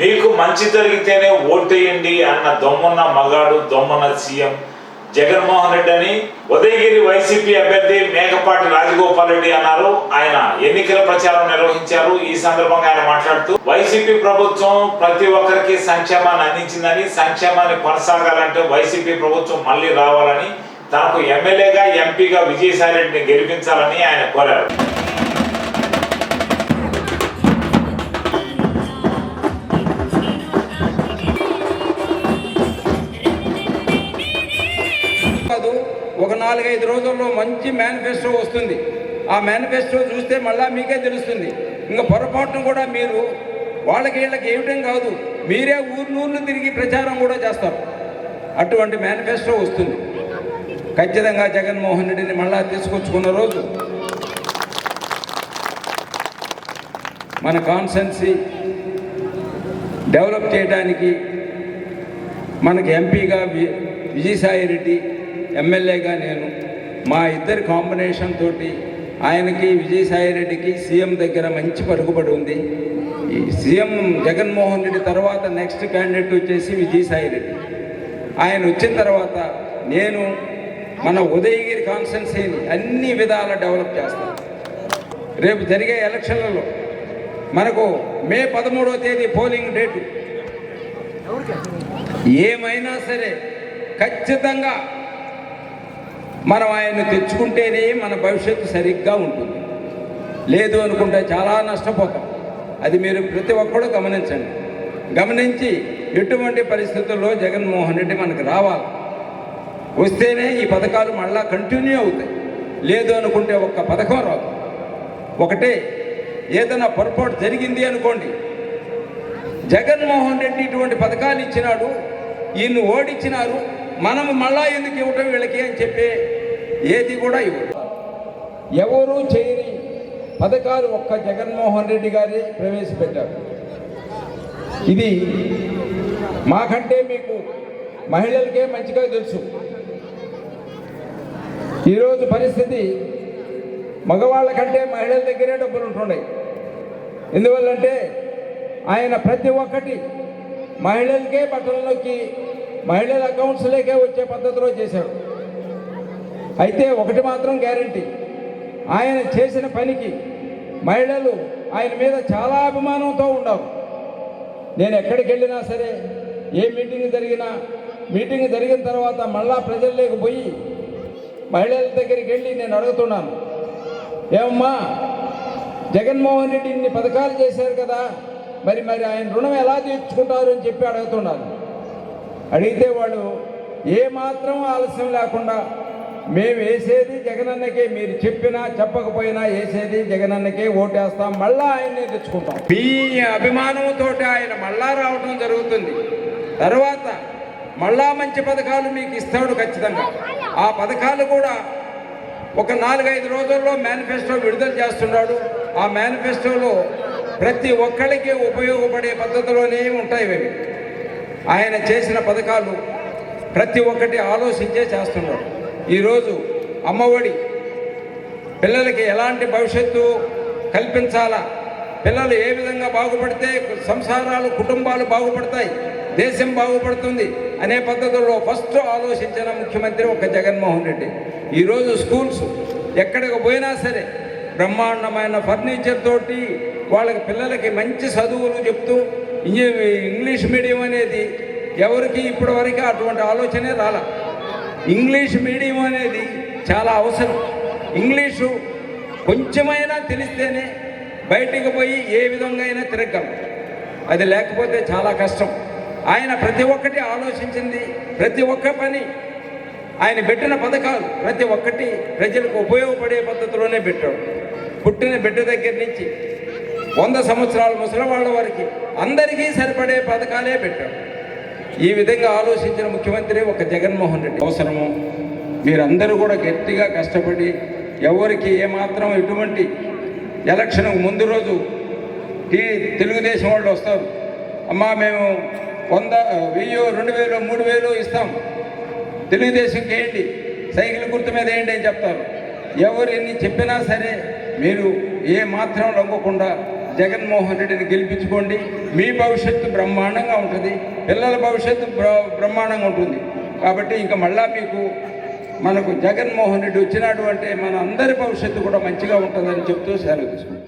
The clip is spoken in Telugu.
మీకు మంచి జరిగితేనే ఓటేయండి అన్న దొమ్మన్న మగాడు దొమ్మన్న సీఎం జగన్మోహన్ రెడ్డి అని ఉదయగిరి వైసీపీ అభ్యర్థి మేకపాటి రాజగోపాల్ రెడ్డి అన్నారు. ఆయన ఎన్నికల ప్రచారం నిర్వహించారు. ఈ సందర్భంగా ఆయన మాట్లాడుతూ వైసీపీ ప్రభుత్వం ప్రతి ఒక్కరికి సంక్షేమాన్ని అందించిందని సంక్షేమాన్ని కొనసాగాలంటే వైసీపీ ప్రభుత్వం మళ్ళీ రావాలని తనకు ఎమ్మెల్యేగా ఎంపీగా విజయసాయి రెడ్డిని గెలిపించాలని ఆయన కోరారు. ఒక నాలుగైదు రోజుల్లో మంచి మేనిఫెస్టో వస్తుంది. ఆ మేనిఫెస్టో చూస్తే మళ్ళీ మీకే తెలుస్తుంది. ఇంకా పొరపాటును కూడా మీరు వాళ్ళకి వీళ్ళకి ఏమిటం కాదు మీరే ఊరు తిరిగి ప్రచారం కూడా చేస్తారు. అటువంటి మేనిఫెస్టో వస్తుంది. ఖచ్చితంగా జగన్మోహన్ రెడ్డిని మళ్ళా తీసుకొచ్చుకున్న రోజు మన కాన్సెన్సీ డెవలప్ చేయడానికి మనకి ఎంపీగా వి- విజయసాయి రెడ్డి ఎమ్మెల్యేగా నేను మా ఇద్దరి కాంబినేషన్ తోటి ఆయనకి విజయసాయి రెడ్డికి సీఎం దగ్గర మంచి పరుగుబడి ఉంది. సీఎం జగన్మోహన్ రెడ్డి తర్వాత నెక్స్ట్ క్యాండిడేట్ వచ్చేసి విజయసాయి రెడ్డి. ఆయన వచ్చిన తర్వాత నేను మన ఉదయగిరి కాన్స్టెన్సీని అన్ని విధాల డెవలప్ చేస్తాను. రేపు జరిగే ఎలక్షన్లలో మనకు మే పదమూడవ తేదీ పోలింగ్ డేటు. ఏమైనా సరే ఖచ్చితంగా మనం ఆయన్ని తెచ్చుకుంటేనే మన భవిష్యత్తు సరిగ్గా ఉంటుంది. లేదు అనుకుంటే చాలా నష్టపోతాం. అది మీరు ప్రతి ఒక్కరు గమనించండి. గమనించి ఎటువంటి పరిస్థితుల్లో జగన్మోహన్ రెడ్డి మనకు రావాలి. వస్తేనే ఈ పథకాలు మళ్ళా కంటిన్యూ అవుతాయి. లేదు అనుకుంటే ఒక్క పథకం రాదు. ఒకటే ఏదైనా పొరపాటు జరిగింది అనుకోండి. జగన్మోహన్ రెడ్డి ఇటువంటి పథకాలు ఇచ్చినాడు ఈయన్ని ఓడిచ్చినారు మనం మళ్ళా ఎందుకు ఇవ్వటం వీళ్ళకి అని చెప్పి ఏది కూడా ఇవ్వరు ఎవరు చేయని పథకాలు ఒక్క జగన్మోహన్ రెడ్డి గారే ప్రవేశపెట్టారు. ఇది మాకంటే మీకు మహిళలకే మంచిగా తెలుసు. ఈరోజు పరిస్థితి మగవాళ్ళ కంటే మహిళల దగ్గరే డబ్బులు ఉంటున్నాయి. ఎందువల్లంటే ఆయన ప్రతి ఒక్కటి మహిళలకే పట్టణంలోకి మహిళల అకౌంట్స్లోకే వచ్చే పద్ధతిలో చేశాడు. అయితే ఒకటి మాత్రం గ్యారంటీ. ఆయన చేసిన పనికి మహిళలు ఆయన మీద చాలా అభిమానంతో ఉండవు నేను ఎక్కడికి వెళ్ళినా సరే ఏ మీటింగ్ జరిగినా మీటింగ్ జరిగిన తర్వాత మళ్ళా ప్రజల్లోకి పోయి మహిళల దగ్గరికి వెళ్ళి నేను అడుగుతున్నాను ఏమమ్మా జగన్మోహన్ రెడ్డి ఇన్ని పథకాలు చేశారు కదా మరి మరి ఆయన రుణం ఎలా తీర్చుకుంటారు? అని చెప్పి అడుగుతున్నారు. అడిగితే వాళ్ళు ఏమాత్రం ఆలస్యం లేకుండా మేము వేసేది జగనన్నకే మీరు చెప్పినా చెప్పకపోయినా వేసేది జగనన్నకే ఓటేస్తాం మళ్ళా ఆయన్నే తెచ్చుకుంటాం. మీ అభిమానంతో ఆయన మళ్ళా రావడం జరుగుతుంది. తర్వాత మళ్ళా మంచి పథకాలు మీకు ఇస్తాడు ఖచ్చితంగా. ఆ పథకాలు కూడా ఒక నాలుగైదు రోజుల్లో మేనిఫెస్టో విడుదల చేస్తున్నాడు. ఆ మేనిఫెస్టోలో ప్రతి ఒక్కరికి ఉపయోగపడే పద్ధతిలోనే ఉంటాయి ఇవి. ఆయన చేసిన పథకాలు ప్రతి ఒక్కటి ఆలోచించే చేస్తున్నాడు. ఈరోజు అమ్మఒడి. పిల్లలకి ఎలాంటి భవిష్యత్తు కల్పించాలా? పిల్లలు ఏ విధంగా బాగుపడితే సంసారాలు కుటుంబాలు బాగుపడతాయి దేశం బాగుపడుతుంది అనే పద్ధతుల్లో ఫస్ట్ ఆలోచించిన ముఖ్యమంత్రి ఒక జగన్మోహన్ రెడ్డి. ఈరోజు స్కూల్స్ ఎక్కడికి పోయినా సరే బ్రహ్మాండమైన ఫర్నిచర్ తోటి వాళ్ళకి పిల్లలకి మంచి చదువులు చెప్తూ ఇంజ- ఇంగ్లీష్ మీడియం అనేది ఎవరికి ఇప్పటివరకు అటువంటి ఆలోచనే రాలే. ఇంగ్లీష్ మీడియం అనేది చాలా అవసరం. ఇంగ్లీషు కొంచెమైనా తెలిస్తేనే బయటికి పోయి ఏ విధంగా అయినా తిరగలం అది లేకపోతే చాలా కష్టం. ఆయన ప్రతి ఒక్కటి ఆలోచించింది ప్రతి ఒక్క పని ఆయన పెట్టిన పథకాలు ప్రతి ఒక్కటి ప్రజలకు ఉపయోగపడే పద్ధతిలోనే పెట్టాడు. పుట్టిన బిడ్డ దగ్గర నుంచి వంద సంవత్సరాల ముసలివాళ్ళ వారికి అందరికీ సరిపడే పథకాలే పెట్టాడు. ఈ విధంగా ఆలోచించిన ముఖ్యమంత్రి ఒక జగన్మోహన్ రెడ్డి అవసరము. మీరందరూ కూడా గట్టిగా కష్టపడి ఎవరికి ఏమాత్రం ఎటువంటి ఎలక్షన్ ముందు రోజు టీ తెలుగుదేశం వాళ్ళు వస్తారు. అమ్మా మేము వంద వెయ్యి రెండు వేలు మూడు వేలు ఇస్తాం. తెలుగుదేశంకి వేయండి సైకిల్ గుర్తు మీద వేయండి అని చెప్తారు. ఎవరు ఎన్ని చెప్పినా సరే మీరు ఏ మాత్రం లొంగకుండా జగన్మోహన్ రెడ్డిని గెలిపించుకోండి. మీ భవిష్యత్తు బ్రహ్మాండంగా ఉంటుంది. పిల్లల భవిష్యత్తు బ్రహ్మాండంగా ఉంటుంది. కాబట్టి ఇంకా మళ్ళా మీకు మనకు జగన్మోహన్ రెడ్డి వచ్చినటువంటి మన అందరి భవిష్యత్తు కూడా మంచిగా ఉంటుందని చెప్తూ సెలవు తీసుకుంటాం